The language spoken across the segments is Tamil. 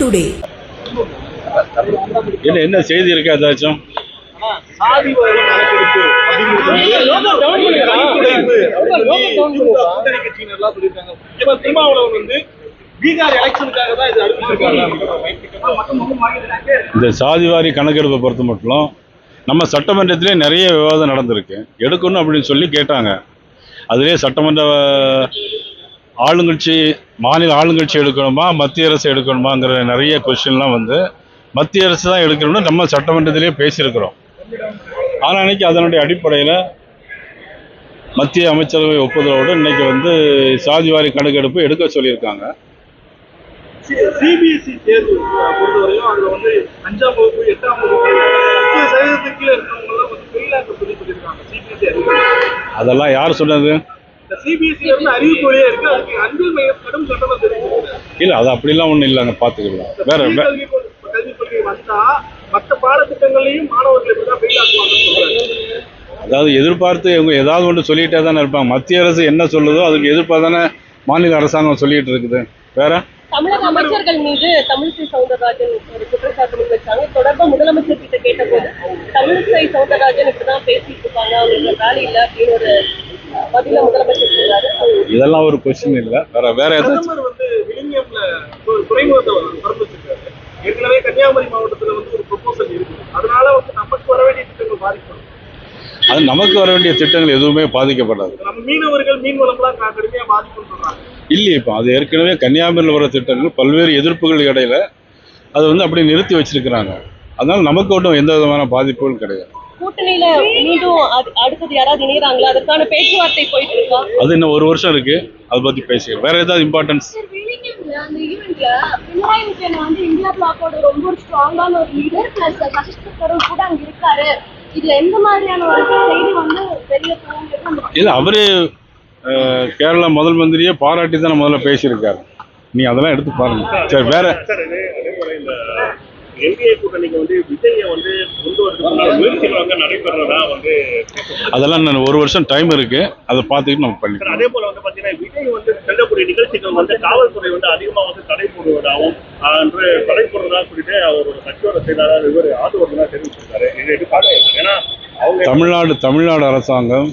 டுடே என்ன என்ன செய்தி இருக்கா ஏதாச்சும் சாதி வாரி கணக்கெடுப்பு திருமாவளவன் வந்து இந்த சாதிவாரி கணக்கெடுப்பை பொறுத்த மட்டும் நம்ம சட்டமன்றத்திலே நிறைய விவாதம் நடந்திருக்கு. எடுக்கணும் அப்படின்னு சொல்லி கேட்டாங்க. அதிலே சட்டமன்ற ஆளுங்கட்சி மாநில ஆளுங்கட்சி எடுக்கணுமா மத்திய அரசு எடுக்கணுமாங்கிற நிறைய கொஸ்டின்லாம் வந்து மத்திய அரசு தான் எடுக்கணும்னு நம்ம சட்டமன்றத்திலே பேசியிருக்கிறோம். ஆனால் அன்னைக்கு அதனுடைய அடிப்படையில் மத்திய அமைச்சரவை ஒப்புதலோடு இன்னைக்கு வந்து சாதிவாரி கணக்கெடுப்பு எடுக்க சொல்லியிருக்காங்க. சிபிஎஸ்இ தேர்வு அஹ், பொறுத்தவரையும் அதுல வந்து அஞ்சாம் வகுப்பு எட்டாம் வகுப்பு முப்பது சதவீதத்துக்கு கீழே இருக்கிறவங்க எல்லாம் வந்து ஃபெயிலாக சொல்லி சொல்லியிருக்காங்க சிபிஎஸ்இ அறிவிப்பு. அதெல்லாம் யார் சொன்னது? தெரிவிச்சிருக்கு இல்லை அது அப்படிலாம் ஒன்றும் இல்லைங்க பார்த்துக்கலாம் வேற அதாவது எதிர்பார்த்து இவங்க ஏதாவது ஒன்று சொல்லிகிட்டே தானே இருப்பாங்க. மத்திய அரசு என்ன சொல்லுதோ அதுக்கு எதிர்ப்பாக தானே மாநில அரசாங்கம் சொல்லிட்டு இருக்குது. வேற? தமிழக அமைச்சர்கள் மீது தமிழிசை சவுந்தரராஜன் ஒரு குற்றச்சாட்டு முதலமைச்சர் கிட்ட கேட்டபோது தமிழிசை சவுந்தரராஜன் இப்படிதான் பேசிட்டு இருப்பாங்க அவங்களுக்கு வேலை இல்லை அப்படின்னு ஒரு இதெல்லாம் ஒரு கொஸ்டின் இல்லை. வேற வேற ஏதாச்சும் பிரதமர் வந்து விழுங்கியம்ல ஒரு துறைமுகத்தை திறந்து வச்சிருக்காரு ஏற்கனவே கன்னியாகுமரி மாவட்டத்துல வந்து ஒரு ப்ரொபோசல் இருக்கு. அதனால வந்து நமக்கு வர வேண்டிய திட்டங்கள் பாதிக்கும் அது நமக்கு வர வேண்டிய திட்டங்கள் எதுவுமே பாதிக்கப்படாது. நம்ம மீனவர்கள் மீன் வளம்லாம் இல்லையே இப்போ அது ஏற்கனவே கன்னியாகுமரியில் வர திட்டங்கள் பல்வேறு எதிர்ப்புகள் இடையில அது வந்து அப்படியே நிறுத்தி வச்சிருக்கிறாங்க. அதனால நமக்கு ஒன்றும் எந்த விதமான பாதிப்புகளும் கிடையாது. கூட்டணியில மீண்டும் அது- அடுத்தது யாராவது இணையறாங்களா? அதற்கான பேச்சுவார்த்தை போயிட்டு இருக்கா அது இன்னும் ஒரு வருஷம் இருக்கு. அதை பத்தி பேசிக்கலாம். வேற ஏதாவது இம்பார்ட்டன்ஸ் அந்த ஈவெண்ட்ல பினராயி விஜயன் வந்து இந்தியா பிளாக்கோட ரொம்ப ஒரு ஸ்ட்ராங்கான ஒரு லீடர் பிளஸ் சசிகரும் கூட அங்க இருக்காரு. இதுல எந்த மாதிரியான ஒரு செய்தி வந்து வெளிய போகுங்கிறது நம்ம இல்லை அவரு அஹ், கேரளா முதல் மந்திரியே பாராட்டி தான் முதல்ல பேசியிருக்காரு. நீ அதெல்லாம் எடுத்து பாருங்க. சரி வேற சார் இது அதே போல இந்த என்டிஏ கூட்டணிக்கு வந்து விஜய வந்து கொண்டு வரதுக்கான முயற்சிகள் வந்து நடைபெறதா வந்து. அதெல்லாம் இன்னும் ஒரு வருஷம் டைம் இருக்கு. அதை பார்த்துக்கிட்டு நம்ம பண்ணிக்கலாம். அதே போல வந்து பாத்தீங்கன்னா விஜய் வந்து செல்லக்கூடிய நிகழ்ச்சிகள் வந்து காவல்துறை வந்து அதிகமா வந்து தடை போடுவதாகவும் என்று தடை போடுறதா சொல்லிட்டு அவரோட கட்சியோட செயலாளர் இவர் ஆதரவு தெரிவிச்சிருக்காரு. இது எடுக்காத ஏன்னா தமிழ்நாடு தமிழ்நாடு அரசாங்கம்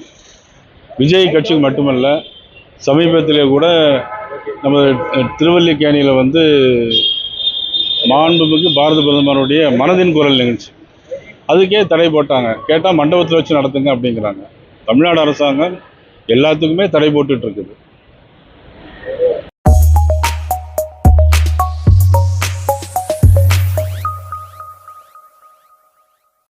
விஜய் கட்சிக்கு மட்டுமல்ல சமீபத்திலே கூட நம்ம திருவல்லிக்கேணியில் வந்து மாண்புமிகு பாரத பிரதமருடைய மனதின் குரல் நிகழ்ச்சி. அதுக்கே தடை போட்டாங்க. கேட்டால் மண்டபத்தில் வச்சு நடத்துங்க அப்படிங்கிறாங்க. தமிழ்நாடு அரசாங்கம் எல்லாத்துக்குமே தடை போட்டுட்ருக்குது